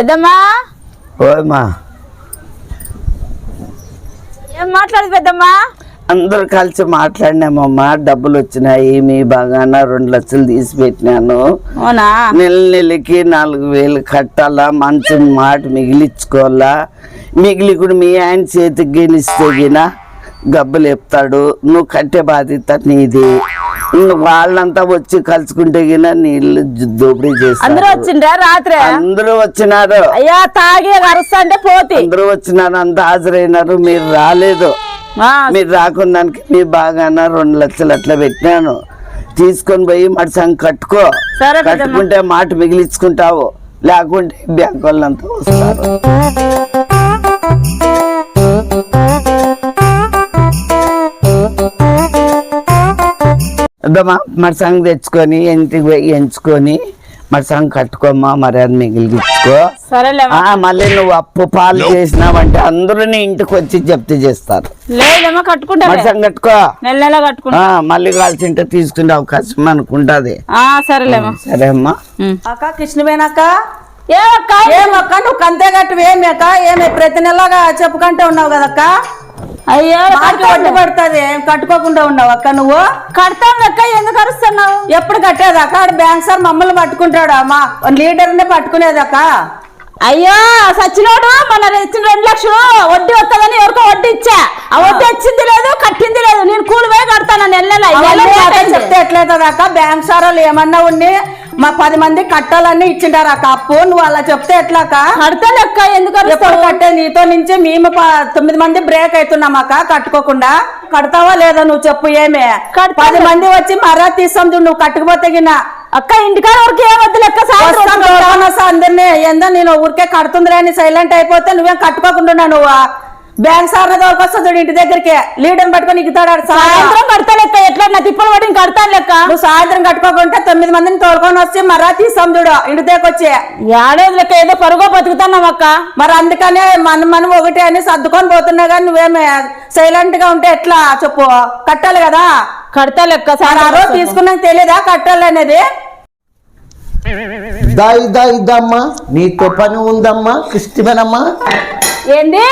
పెద్దమ్మా? ఓయమ్మా. ఏం మాట్లాడదు పెద్దమ్మా? అందరు కలిసి మాట్లాడినామమ్మా. డబ్బులు వచ్చినాయి మీ బాగాన రెండు లక్షలు తీసి పెట్టినాను. నెల నెలకి నాలుగు వేలు కట్టాలా మంచి మాట మిగిలించుకోవాలా. మిగిలి కూడా మీ ఆయన చేతికి గినిస్తే గిన గబ్బులు చెప్తాడు నువ్వు కట్టే బాధ్యత నీది. వాళ్ళంతా వచ్చి కలుసుకుంటే గిన నీళ్ళు దోపిడీ అందరూ చేస్తారు వచ్చిండ్రా రాత్రి? అందరూ వచ్చినారు. అయ్యా తాగి అరుస్తా అంటే పోతి. అందరూ వచ్చినారు అంత హాజరైనారు మీరు రాలేదు. మీరు రాకుందానికి మీ బాగాన రెండు లక్షలు అట్లా పెట్టినాను. తీసుకొని పోయి మరి సంగ కట్టుకో. కట్టుకుంటే మాట మిగిలించుకుంటావు. లేకుంటే బ్యాంక్ వాళ్ళంతా వస్తారు. అద్దమ్మా మరి సంగ తెచ్చుకొని ఇంటికి పోయి ఎంచుకొని మరి సంగ కట్టుకోమ్మా మరి అది ఆ, మళ్ళీ నువ్వు అప్పు పాలు చేసినావంటే అందరూ నీ ఇంటికి వచ్చి జప్తు చేస్తారు. లేదేమో కట్టుకుంటా మరి సంగ కట్టుకో. నెల నెల కట్టుకుంటా. ఆ, మళ్ళీ తీసుకునే అవకాశం మనకుంటది. ఆ, సరేలేమా సరే అమ్మా. అక్క కృష్ణవేనక్క ఏమక్క ఏమక్క నువ్వు కంతే కట్టు ఏమి అక్క? ఏమి ప్రతి నెలగా చెప్పుకుంటూ ఉన్నావు కదక్క అయ్యో పడుతుంది కట్టుకోకుండా ఉన్నావు అక్క నువ్వు? కడతాం లెక్క ఎందుకు అరుస్తున్నావు? ఎప్పుడు కట్టేదక్క ఆడ బ్యాంక్ సార్ మమ్మల్ని పట్టుకుంటాడు మా లీడర్నే పట్టుకునేదక్క అయ్యో సచ్చినోడు మన ఇచ్చిన రెండు లక్షలు వడ్డీ వస్తుందని ఎవరికో వడ్డీ ఇచ్చా. ఆ వడ్డీ వచ్చింది లేదు కట్టింది లేదు. నేను కూలి పోయి కడతాను నెల నెల అక్క. చెప్తే ఎట్లయితుంది అక్క? బ్యాంక్ సార్ వాళ్ళు ఏమన్నా ఉండి మా పది మంది కట్టాలని ఇచ్చిండారు అక్క అప్పు నువ్వు అలా చెప్తే ఎట్లాక కడతా లెక్క ఎందుకు ఎప్పుడు కట్టే నీతో నుంచి మేము తొమ్మిది మంది బ్రేక్ అవుతున్నాం అక్క కట్టుకోకుండా కడతావా లేదా నువ్వు చెప్పు ఏమే కడతాను. పది మంది వచ్చి మరా తీసాం నువ్వు కట్టుకుపోతే గిన్న అక్క ఇంటికాడ వరకు ఏమొద్దు లెక్క సాయంత్రం వస్తాం వచ్చి కడతా. దూరం వస్తా అందరినీ ఏందో నేను ఊరికే కడుతుందిరా అని సైలెంట్ అయిపోతే నువ్వేం కట్టుకోకుండా నువ్వు బ్యాంక్ సార్ దొరకొస్తా చూడు ఇంటి దగ్గరికి. లీడర్ పట్టుకొని ఇగుతాడు. సాయంత్రం కడతా లెక్క ఎట్లా నా తిప్పలు పడి కడతాను లెక్క. నువ్వు సాయంత్రం కట్టుకోకుంటే తొమ్మిది మందిని తోలుకొని వచ్చి మరా తీసాం చూడు ఇంటి దగ్గరికి వచ్చి ఏడేది లెక్క ఏదో పరుగో బతుకుతున్నాం అక్క. మరి అందుకనే మనం మనం ఒకటి అని సర్దుకొని పోతున్నా కానీ నువ్వేమే సైలెంట్గా ఉంటే ఎట్లా చెప్పు? కట్టాలి కదా. కడతా లెక్క మరి ఆ రోజు. తీసుకున్నాక తెలియదా కట్టాలి అనేది? దా ఇదా ఇదమ్మా నీతో పని ఉందమ్మా. క్రిస్టిమేనమ్మా ఏంది?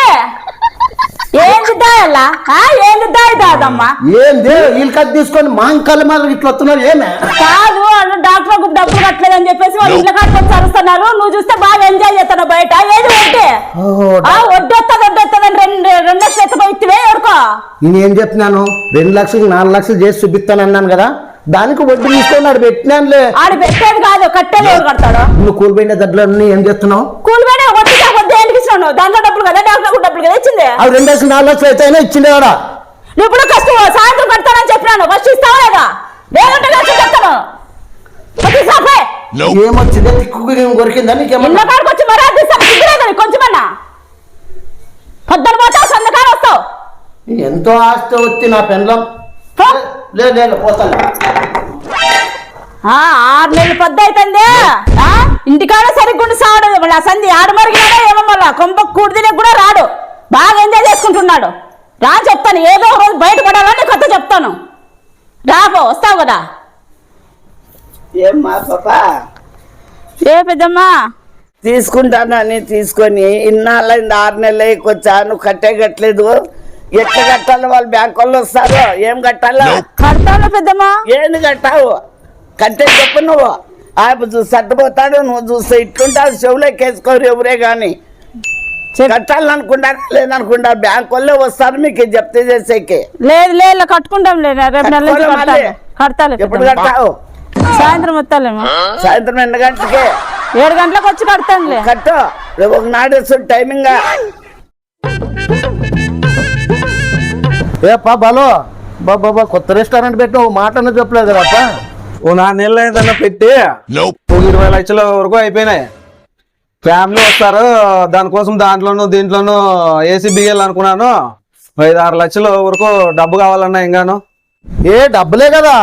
ఏంది? వీళ్ళు కట్ తీసుకొని మాంకాల మళ్ళీ ఇట్లా వస్తున్నారు ఏమే? కాదు వాళ్ళు డాక్టర్ డబ్బులు కట్టలేదని చెప్పేసి వాళ్ళు ఇంట్లో కట్టుకొని చరుస్తున్నారు. నువ్వు చూస్తే బాగా ఎంజాయ్ చేస్తున్నావు బయట. ఏది వడ్డీ ఆ వడ్డీ వస్తుంది వడ్డీ వస్తుంది రెండు రెండు లక్షలు ఎత్తపోయితే ఎవరికో? నేను ఏం చెప్తున్నాను? రెండు లక్షలు నాలుగు లక్షలు చేసి చూపిస్తాను అన్నాను కదా. దానికి వడ్డీ తీసుకున్నాడు పెట్టినానులే. ఆడు పెట్టేది కాదు కట్టేది ఎవరు కడతాడు? నువ్వు కూలిపోయిన దడ్లన్నీ ఏం చేస్తున్నావు? కూలి పోయినా వడ్డీ వడ్డీ ఎందుకు ఇచ్చినావు దాంట్లో కదా కదా ఇచ్చింది? అవి రెండు లక్షలు నాలుగు లక్షలు అయితే ఇచ్చిండేవాడా నువ్వు ఇప్పుడు కష్టం సాయంత్రం కడతానని చెప్పినాను. ఫస్ట్ ఇస్తావా లేదా? లేదంటే నేను చెప్తాను. ఏమొచ్చింది? తిక్కు కొరికిందా? ఇళ్ళ నీకేమన్నా కాడికి వచ్చి మరీ అర్థిస్తాను సిగ్గులేదు కొంచెమన్నా. పొద్దున పోతావు వస్తావు. ఎంతో ఆస్తి వచ్చి నా పెండ్లం. లేదు లేదు పోతాను. ఆ, ఆరు నెలలు పొద్దు అవుతుంది ఆ, ఇంటికాడ సరిగ్గుండి సాడు మళ్ళీ ఆ సంధి ఆడు మరిగినాడో ఏమో మళ్ళా. కొంప కూడిదిలకు కూడా రాడు. బాగా ఎంజాయ్ చేసుకుంటున్నాడు. రా చెప్తాను. ఏదో ఒక రోజు బయటపడాలని కొత్త చెప్తాను. రాబో వస్తావు కదా? ఏమ్మా పాపా? ఏ పెద్దమ్మా? తీసుకుంటానని తీసుకొని? ఇన్నాళ్ళైంది ఆరు నెలలు ఎక్కువచ్చా నువ్వు కట్టే కట్టలేదు. ఎట్లా కట్టాలి వాళ్ళు? బ్యాంక్ వాళ్ళు వస్తారు. ఏం కట్టాలా? కడతాను పెద్దమ్మా. ఏంది కట్టావు? కట్టే చెప్పు నువ్వు. ఆ చూసి సర్దుపోతాడు నువ్వు చూస్తే ఇట్లుంటావు చెవులోకి వేసుకోరు ఎవరే కానీ కట్టాలనుకుంటారా లేదనుకుంటారు బ్యాంక్ వాళ్ళే వస్తారు మీకు జప్తీ చేసేకి. లేదు లేదు కట్టుకుంటాం లేదు రేపు నెల. కడతాను ఎప్పుడు. కట్టావు సాయంత్రం వస్తాలేమో. సాయంత్రం ఎన్ని గంటలకి? ఏడు గంటలకు వచ్చి కడతానులే కట్టు. రేపు ఒక నాడు టైమింగ్ ఏ పా బాలో. బాబా కొత్త రెస్టారెంట్ పెట్టిన ఓ మాట చెప్పలేదు కదా ఓ నా నెలలు పెట్టి ఇరవై లక్షల వరకు అయిపోయినాయి. ఫ్యామిలీ వస్తారు దానికోసం దాంట్లోనూ దీంట్లోనూ ఏసీ బియ్యాలి అనుకున్నాను. ఐదు ఆరు లక్షల వరకు డబ్బు కావాలన్నా ఇంకాను ఏ డబ్బులే కదా.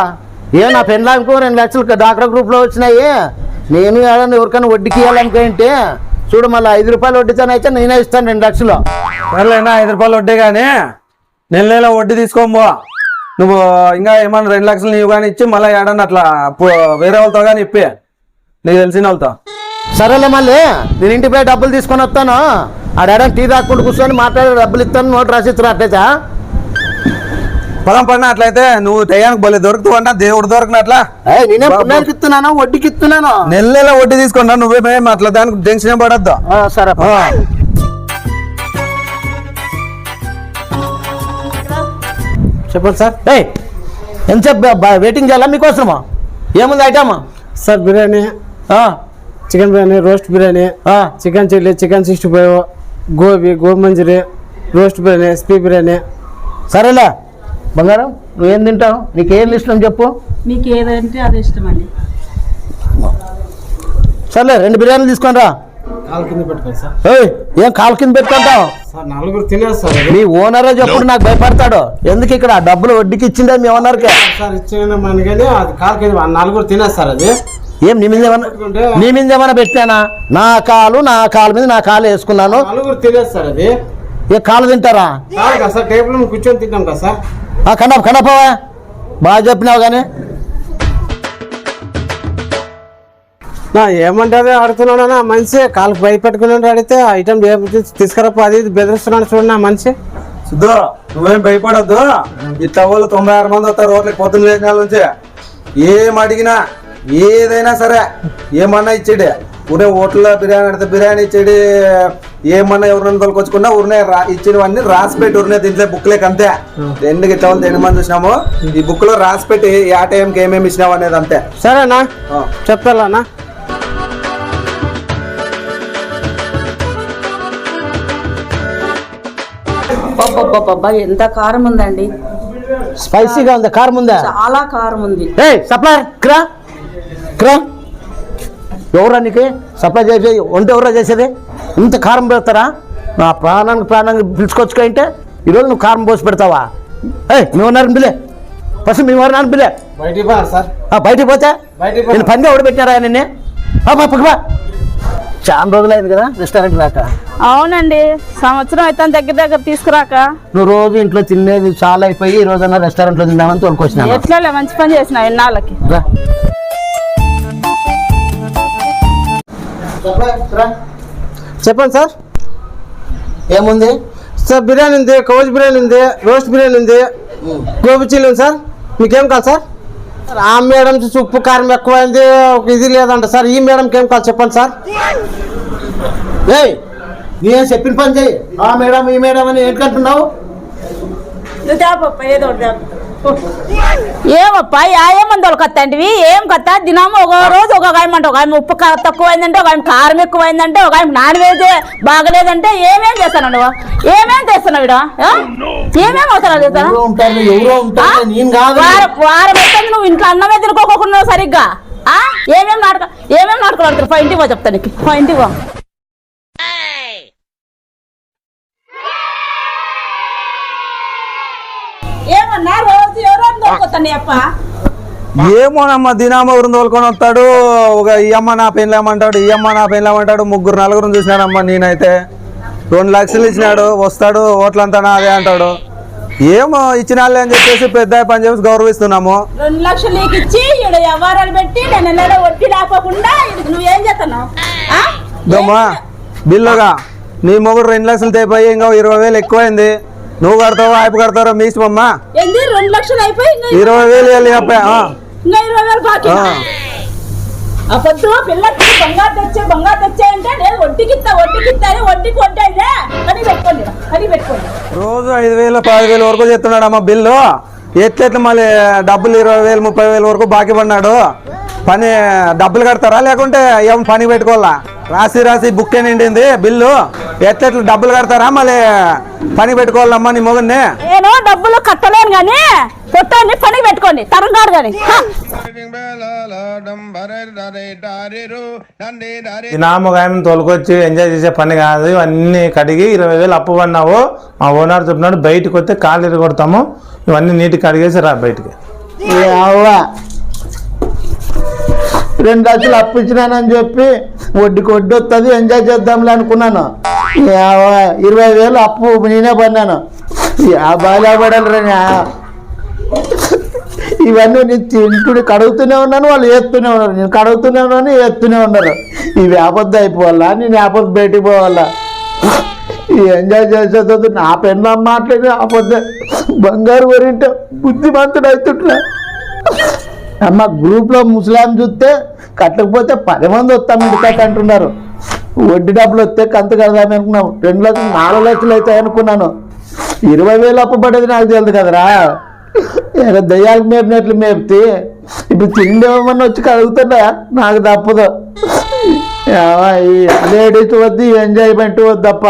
ఏ నా పెళ్ళాంకో రెండు లక్షలు డాక్టర్ గ్రూప్లో వచ్చినాయి. నేను ఏడన్నా ఎవరికైనా వడ్డీకి ఇవ్వాలనుకుంటే చూడు మళ్ళీ ఐదు రూపాయలు వడ్డీతోనైతే నేనే ఇస్తాను రెండు లక్షలు. సర్లేనా ఐదు రూపాయలు వడ్డీ కానీ నెల నెల వడ్డీ తీసుకోబో నువ్వు ఇంకా ఏమన్నా రెండు లక్షలు నీవు కానీ ఇచ్చి మళ్ళీ ఏడన్నా అట్లా వేరే వాళ్ళతో కానీ ఇప్పి. నీకు తెలిసిన వాళ్ళతో. సరేలే మళ్ళీ నేను ఇంటిపై డబ్బులు తీసుకొని వస్తాను. ఆడాడ టీ తాక్కుంటూ కూర్చొని మాట్లాడి డబ్బులు ఇస్తాను నోట్ రాసిస్తున్నా అట్టేచా పొలం పడిన అట్లయితే నువ్వు టయానికి బలి దొరుకుతావు అంట దేవుడు దొరికినట్లా నేనే. పుణ్యానికి ఇస్తున్నాను వడ్డీకి ఇస్తున్నాను. నెల నెల వడ్డీ తీసుకున్నా నువ్వేమేం అట్లా దానికి టెన్షన్ పడద్దు. ఆ, సరే చెప్పండి సార్. బ- బ- వెయిటింగ్ చేయాలా మీకోసమా? ఏముంది ఐటమ్ సార్ బిర్యానీ. ఆ, చికెన్ బిర్యానీ రోస్ట్ బిర్యానీ ఆ, chicken chilli chicken sixty five gobi gobi manchurian roast biryani స్పీ biryani. సరేలే. బంగారం నువ్వేం తింటావు? నీకు ఏం ఇష్టం చెప్పు. మీకు ఏదంటే అది ఇష్టం అండి సర్లే రెండు బిర్యానీలు తీసుకొని రా. కాలు కింద పెట్టుకోండి సార్. ఏయ్ ఏం కాలు కింద పెట్టుకుంటావు? సార్ నలుగురు తినేస్తారు మీ ఓనరే చెప్పుడు నాకు భయపడతాడు. ఎందుకు ఇక్కడ డబ్బులు వడ్డీకి ఇచ్చిందే మీ ఓనర్కే? సార్ ఇచ్చిన నలుగురు తినేస్తారు అది. ఏం నీ మీద ఏమన్నా నీ మీద ఏమన్నా పెట్టానా? నా కాలు నా కాలు మీద నా కాలు వేసుకున్నాను. నలుగురు తినేస్తారు అది. ఏ కాలు తింటారా? సార్ టేబుల్ కూర్చొని తింటాం కదా సార్. ఆ కన్నప్ప కన్నప్పవా బాగా చెప్పినావు కానీ. ఏమంటారు అడుగుతున్నానా మనిషి కాలు భయపెట్టుకుని అడిగితే ఐటమ్ తీసుకురప్పు అది ఇది బెదిరిస్తున్నాడు చూడండి నా మనిషి. సిద్ధు నువ్వేం భయపడద్దు. ఇట్లా వాళ్ళు తొంభై ఆరు మంది వస్తారు రోడ్లకి పొద్దున్న నుంచి. ఏం అడిగినా ఏదైనా సరే ఏమన్నా ఇచ్చేడే. ఊరే హోటల్లో బిర్యానీ అడితే బిర్యానీ ఇచ్చేది ఏమన్నా ఎవరైనా తొలకొచ్చుకున్నా ఊరినే రా ఇచ్చినవన్నీ రాసి పెట్టి ఊరినే దీంట్లో బుక్లేకి అంతే. ఎందుకు ఇట్లా ఎన్ని మంది చూసినాము ఈ బుక్లో రాసి పెట్టి ఆ టైంకి ఏమేమి ఇచ్చినావు అనేది అంతే. సరేనా అబ్బబ్బబ్బబ్బా ఎంత కారం ఉందండి. స్పైసీగా ఉంది కారం ఉందా? చాలా కారం ఉంది. సప్లై క్రా ఎవరా నీకు? సప్లై చేసేది వంట ఎవరా చేసేది? ఇంత కారం పెడతారా? నా ప్రాణానికి ప్రాణానికి పిలుచుకొచ్చుకో అంటే ఈరోజు నువ్వు కారం పోసి పెడతావా? ఏ మీ ఉన్నారని బిలే ఫస్ట్ మీ ఉన్నారని బిలే బయటికి పా సార్. ఆ, బయటికి పోతే. నేను పని ఎవడు పెట్టినారా నిన్నే? ఆ, పా, పక్కకు పా. చాలా రోజులైంది కదా రెస్టారెంట్ రాక. అవునండి సంవత్సరం అయితే దగ్గర దగ్గర తీసుకురాక. నువ్వు రోజు ఇంట్లో తినేది చాలా అయిపోయి ఈ రోజన్నా రెస్టారెంట్లో తిందామని తోలుకొచ్చినా ఎట్లా మంచి పని చేసిన ఇన్నాళ్ళకి చెప్పండి సార్. ఏముంది? సార్ బిర్యానీ ఉంది కౌజ్ బిర్యానీ ఉంది రోస్ట్ బిర్యానీ ఉంది గోబీ చిల్లీ ఉంది సార్. మీకేం కావాలి సార్? సార్, ఆ మేడం చూసి ఉప్పు కారం ఎక్కువైంది ఒక ఇది లేదంట సార్. ఈ మేడంకి ఏం కావాలి చెప్పండి సార్. ఏయ్ నేను చెప్పిన పని చేయి ఆ మేడం ఈ మేడం అని ఏంటంటున్నావు? ఏమప్పా? ఏమని తొలకొత్తంటివి ఏం కత్త? దినము ఒక రోజు ఒక గాయమంటే ఒక ఆమె ఉప్పు తక్కువైందంటే ఒక ఆమె కారం ఎక్కువైందంటే ఒక ఆమె నాన్ వెజ్ బాగలేదంటే ఏమేం చేస్తాను నువ్వు ఏమేం చేస్తున్నావు ఇడ ఏమేం అవసరాలు చేస్తాను వారం అయితే నువ్వు ఇంట్లో అన్నమే తినుకోకుండా సరిగ్గా? ఆ? ఏమేం నాటక ఏమేం నాటకాలు ఆడుతారు? ఫైవ్ ఇంటికి పో చెప్తా నీకు. ఫైవ్ ఇంటికి పో. ఏమోనమ్మా దినామ ఎవరిని తోలుకొని వస్తాడు. ఒక ఈ అమ్మ నా పెళ్ళామంటాడు ఈ అమ్మ నా పెళ్ళామంటాడు ముగ్గురు నలుగురు చూసినానమ్మా నేనైతే. రెండు లక్షలు ఇచ్చినాడు వస్తాడు ఓట్లంతా నాదే అంటాడు. ఏమో ఇచ్చిన వాళ్ళే అని చెప్పేసి పెద్ద పని చేసి గౌరవిస్తున్నాము. రెండు లక్షలు ఇచ్చి వ్యవహారాలు పెట్టి నేను వడ్డీ నువ్వేం చేస్తున్నావు? బిల్లుగా. నీ మొగుడు రెండు లక్షలు తేపోయి ఇంకా ఇరవై వేలు ఎక్కువైంది. నువ్వు కడతావో ఆయపు కడతారో మీ ఇష్టమమ్మా? రెండు లక్షలు అయిపోయి ఇరవై వేలు. ఇంకా ఇరవై వేలు బాకీ. పొద్దు పిల్లకి బంగారు తెచ్చే బంగారు తెచ్చే అంటే నేను వడ్డీకి ఇస్తా వడ్డీకి ఇస్తా అని వడ్డీకి వడ్డీ అయితే అని పెట్టుకోండి అని పెట్టుకోండి. రోజు ఐదు వేలు పది వేలు వరకు చెప్తున్నాడు అమ్మ బిల్లు. ఎట్లెట్లా మళ్ళీ డబ్బులు ఇరవై వేలు ముప్పై వేలు వరకు బాకీ పడినాడు. పని డబ్బులు కడతారా? లేకుంటే ఏం పని పెట్టుకోవాలా? రాసి రాసి బుక్ నిండింది బిల్లు. ఎట్లెట్లా డబ్బులు కడతారా? మళ్ళీ పని పెట్టుకోవాలమ్మా నీ మొగన్ని నేను డబ్బులు కట్టలేను కానీ పొట్టాన్ని పని పెట్టుకోండి. తరంగాడు కానీ ఈ నామగాయం తోలుకొచ్చి ఎంజాయ్ చేసే పని కాదు. ఇవన్నీ కడిగి ఇరవై వేలు అప్పు పడినావు. మా ఓనర్ చెప్పినాడు బయటకు వస్తే కాలు ఇరగొడతాము ఇవన్నీ నీటికి కడిగేసి రా బయటికి. రెండు లక్షలు అప్పు ఇచ్చినానని చెప్పి వడ్డీకి వడ్డీ వస్తుంది ఎంజాయ్ చేద్దాంలే అనుకున్నాను. ఇరవై వేలు అప్పు నేనే పడినాను. ఆ బాగా ఇవన్నీ నేను తింటుడు కడుగుతూనే ఉన్నాను వాళ్ళు ఏత్తూనే ఉన్నారు. నేను కడుగుతూనే ఉన్నాను ఏత్తూనే ఉన్నారు. ఇవి ఆపద్దు అయిపోవాలా? నేను ఆపద్దు బయటికి పోవాలా? ఈ ఎంజాయ్ చేసేది నా పెన్న మాట్లాడి ఆపద్దు బంగారు వరింటే బుద్ధిమంతుడు అవుతుంటా అమ్మ గ్రూప్లో ముసలాం చూస్తే కట్టకపోతే పది మంది వస్తాం ఇంటికట్ట అంటున్నారు. వడ్డీ డబ్బులు వస్తే కంత కడదామని అనుకున్నాం. రెండు లక్షలు నాలుగు లక్షలు అవుతాయి అనుకున్నాను. ఇరవై వేలు అప్పబడేది నాకు తెలియదు కదరా. ఏదో దయ్యాలకు మేపినట్లు మేపితే ఇప్పుడు తిండి ఏమన్నా వచ్చి కడుగుతున్నా నాకు తప్పదు. అదే ఈ లేడీస్ వద్దు ఈ ఎంజాయ్మెంట్ తప్ప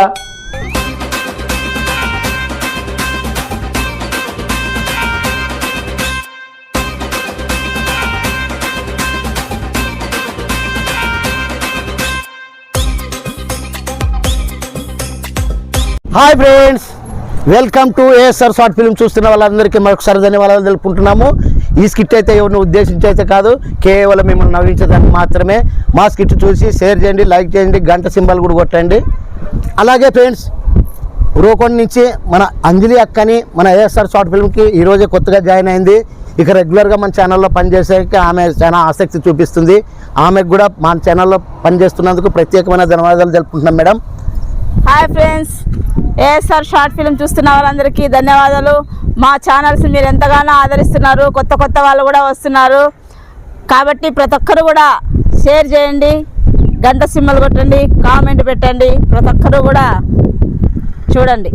hi friends welcome to ASR short film చూస్తున్న వాళ్ళందరికీ మరొకసారి ధన్యవాదాలు తెలుపుకుంటున్నాము. ఈ స్కిట్ అయితే ఎవరిని ఉద్దేశించి అయితే కాదు కేవలం మిమ్మల్ని నవ్వించడానికి మాత్రమే. మా స్కిట్ చూసి షేర్ చేయండి లైక్ చేయండి గంట సింబల్ కూడా కొట్టండి. అలాగే ఫ్రెండ్స్ రూకొండ నుంచి మన అంజలి అక్కని మన ఏఎస్ఆర్ షార్ట్ ఫిల్మ్కి ఈరోజే కొత్తగా జాయిన్ అయింది. ఇక రెగ్యులర్గా మన ఛానల్లో పనిచేసేకి ఆమె చాలా ఆసక్తి చూపిస్తుంది. ఆమెకు కూడా మన ఛానల్లో పనిచేస్తున్నందుకు ప్రత్యేకమైన ధన్యవాదాలు తెలుపుకుంటున్నాం madam. Hi friends. ASR short film చూస్తున్న వాళ్ళందరికీ ధన్యవాదాలు. మా ఛానల్స్ మీరు ఎంతగానో ఆదరిస్తున్నారు. కొత్త కొత్త వాళ్ళు కూడా వస్తున్నారు. కాబట్టి ప్రతి ఒక్కరు కూడా షేర్ చేయండి. గంట సింబల్ కొట్టండి. కామెంట్ పెట్టండి. ప్రతి ఒక్కరు కూడా చూడండి.